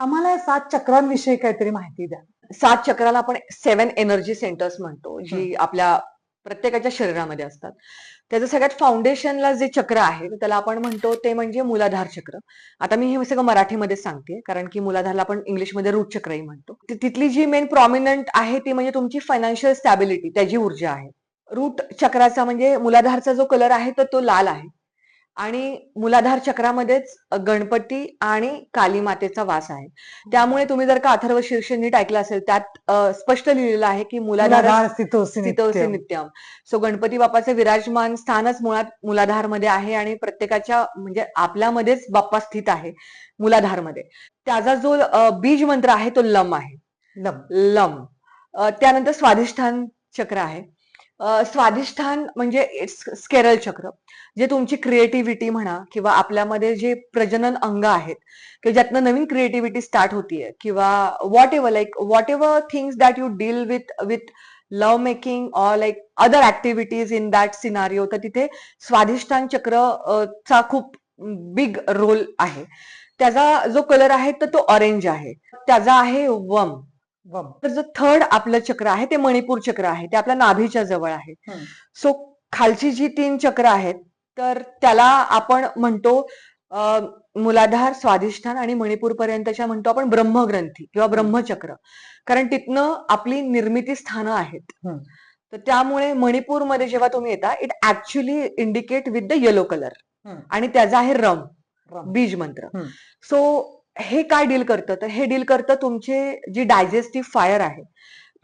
आम्हाला या सात चक्रांविषयी काहीतरी माहिती द्या. सात चक्राला आपण सेव्हन एनर्जी सेंटर्स म्हणतो जी आपल्या प्रत्येकाच्या शरीरामध्ये असतात. त्याचं सगळ्यात फाउंडेशनला जे चक्र आहे त्याला आपण म्हणतो ते म्हणजे मूलाधार चक्र. आता मी हे सगळं मराठीमध्ये सांगते कारण की मूलाधारला आपण इंग्लिशमध्ये रूट चक्रही म्हणतो. तिथली जी मेन प्रॉमिनंट आहे ती म्हणजे तुमची फायनान्शियल स्टॅबिलिटी त्याची ऊर्जा आहे. रूट चक्राचा म्हणजे मूलाधारचा जो कलर आहे तर तो लाल आहे. आणि मूलाधार चक्रामध्येच गणपती आणि काली मातेचा वास आहे. त्यामुळे तुम्ही जर का अथर्व शीर्ष नीट ऐकलं असेल त्यात स्पष्ट लिहिलेलं आहे की मूलाधार स्थितोसी नित्यम. सो गणपती बाप्पाचं विराजमान स्थानच मुळात मूलाधारमध्ये आहे आणि प्रत्येकाच्या म्हणजे आपल्यामध्येच बाप्पा स्थित आहे मूलाधारमध्ये त्याचा जो बीज मंत्र आहे तो लम आहे. लम. लम. त्यानंतर स्वाधिष्ठान चक्र आहे. स्वाधिष्ठान म्हणजे इट्स स्केरल चक्र जे तुमची क्रिएटिव्हिटी म्हणा किंवा आपल्यामध्ये जे प्रजनन अंग आहेत किंवा ज्यातनं नवीन क्रिएटिव्हिटी स्टार्ट होतीये किंवा whatever like whatever things that you deal with with love making or like other activities in that scenario तर तिथे स्वाधिष्ठान चक्र चा खूप बिग रोल आहे त्याचा जो कलर आहे तर तो ऑरेंज आहे त्याचा आहे वम. तर जो थर्ड आपलं चक्र आहे ते मणिपूर चक्र आहे ते आपल्या नाभीच्या जवळ आहे. सो खालची जी तीन चक्र आहेत तर त्याला आपण म्हणतो मूलाधार स्वाधिष्ठान आणि मणिपूर पर्यंतच्या म्हणतो आपण ब्रह्मग्रंथी किंवा ब्रह्मचक्र कारण तिथनं आपली निर्मिती स्थानं आहेत. तर त्यामुळे मणिपूरमध्ये जेव्हा तुम्ही येता it actually indicate with the yellow colour. आणि त्याचा आहे रम. बीज मंत्र. सो हे काय डील करतं? तर हे डील करतं तुमचे जी डायजेस्टिव्ह फायर आहे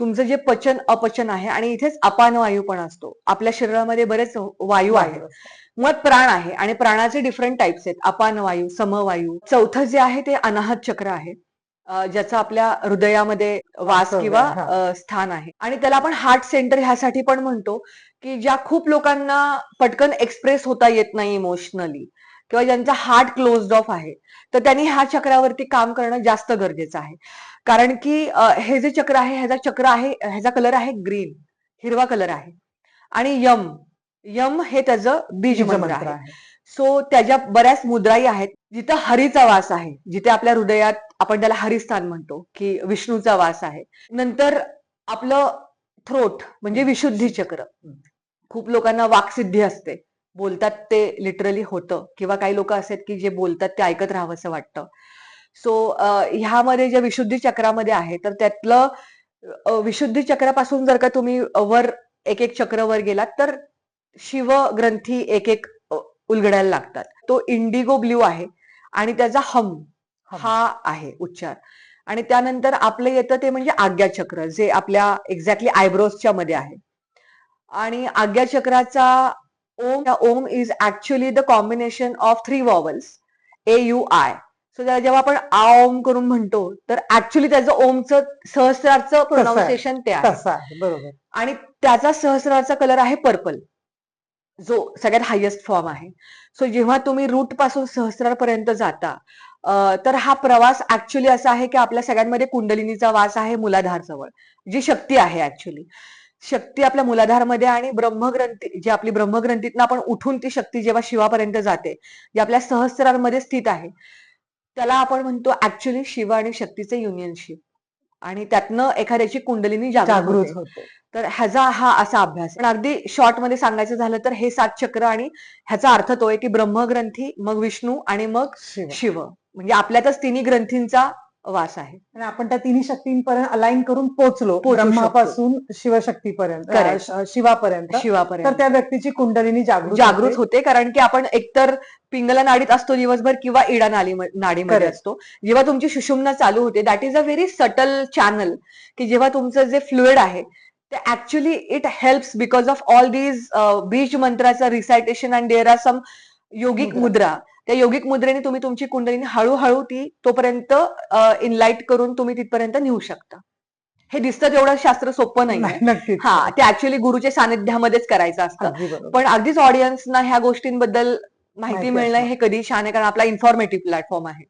तुमचं जे पचन अपचन आहे आणि इथेच अपान वायू पण असतो. आपल्या शरीरामध्ये बरेच वायू आहेत. मुळात प्राण आहे आणि प्राणाचे डिफरंट टाइप्स आहेत. अपान वायू समवायू. चौथं जे आहे ते अनाहत चक्र आहे. ज्याचं आपल्या हृदयामध्ये वास किंवा स्थान आहे. आणि त्याला आपण हार्ट सेंटर ह्यासाठी पण म्हणतो की ज्या खूप लोकांना पटकन एक्सप्रेस होता येत नाही इमोशनली किंवा ज्यांचा हार्ट क्लोज्ड ऑफ आहे तर त्यांनी ह्या चक्रावरती काम करणं जास्त गरजेचं आहे. कारण की हे जे चक्र आहे ह्याचा चक्र आहे ह्याचा कलर आहे ग्रीन हिरवा कलर आहे. आणि यम यम हे त्याचं बीज मंत्र आहे. सो त्याच्या बऱ्याच मुद्राही आहेत. जिथं हरीचा वास आहे जिथे आपल्या हृदयात आपण त्याला हरिस्थान म्हणतो की विष्णूचा वास आहे. नंतर आपलं थ्रोट म्हणजे विशुद्धी चक्र. खूप लोकांना वाकसिद्धी असते. बोलतात ते लिटरली होतं. किंवा काही लोक असे की जे बोलतात ते ऐकत राहावं असं वाटतं. सो ह्यामध्ये जे विशुद्धी चक्रामध्ये आहे तर त्यातलं विशुद्धी चक्रापासून जर का तुम्ही वर एक एक चक्र वर गेलात तर शिव ग्रंथी एक एक उलगडायला लागतात. तो इंडिगो ब्ल्यू आहे आणि त्याचा हम हम. हा आहे उच्चार. आणि त्यानंतर आपलं येतं ते म्हणजे आज्ञा चक्र जे आपल्या एक्झॅक्टली आयब्रोजच्या मध्ये आहे. आणि आज्ञा चक्राचा Om Om is actually the combination of three vowels A U I so त्याला जेव्हा आपण आ ओम करून म्हणतो तर ऍक्च्युली त्याचं ओमचं सहस्राचं प्रोनाऊन्सिएशन ते आहे. बरोबर. आणि त्याचा सहस्राचा कलर आहे पर्पल जो सगळ्यात हायेस्ट फॉर्म आहे. सो जेव्हा तुम्ही रूटपासून सहस्रापर्यंत जाता तर हा प्रवास ऍक्च्युली असा आहे की आपल्या सगळ्यांमध्ये कुंडलिनीचा वास आहे मूलाधार जवळ जी शक्ती आहे ऍक्च्युली शक्ती आपल्या मूलाधारमध्ये आणि ब्रह्मग्रंथी जी आपली ब्रह्मग्रंथीतनं आपण उठून ती शक्ती जेव्हा शिवापर्यंत जाते जी आपल्या सहस्रांमध्ये स्थित आहे त्याला आपण म्हणतो ऍक्च्युली शिव आणि शक्तीचे युनियनशिप आणि त्यातनं एखाद्याची कुंडलिनी जागृत होते. तर ह्याचा हा असा अभ्यास. पण अगदी शॉर्टमध्ये सांगायचं झालं तर हे सात चक्र आणि ह्याचा अर्थ तो आहे की ब्रह्मग्रंथी मग विष्णू आणि मग शिव शिव म्हणजे आपल्यातच तिन्ही ग्रंथींचा वास आहे आणि आपण त्या तिन्ही शक्तींपर्यंत अलाइन करून पोहोचलो. ब्रह्मापासून शिवशक्तीपर्यंत Correct. अं, श- शिवापर्यंत तर शिवापर्यंत त्या व्यक्तीची कुंडलिनी जागृत जागृत होते. कारण की आपण एकतर पिंगला नाडीत असतो दिवसभर किंवा इडा नाडी नाडीमध्ये. असतो जेव्हा तुमची सुषुम्ना चालू होते that is a very subtle channel की जेव्हा तुमचं जे फ्लुइड आहे ते actually it helps because of all these beej मंत्राचं recitation and there are some yogic mudra. त्या योगिक मुद्रेने तुम्ही तुमची कुंडलिनी हळूहळू ती तोपर्यंत इनलाइट करून तुम्ही तिथपर्यंत नेऊ शकता. हे दिसतं तेवढं शास्त्र सोपं नाही हा ते ऍक्च्युली गुरुच्या सानिध्यामध्येच करायचं असतं. पण अगदीच ऑडियन्सना ह्या गोष्टींबद्दल माहिती मिळणं. हे कधी छान आहे कारण आपला इन्फॉर्मेटिव्ह प्लॅटफॉर्म आहे.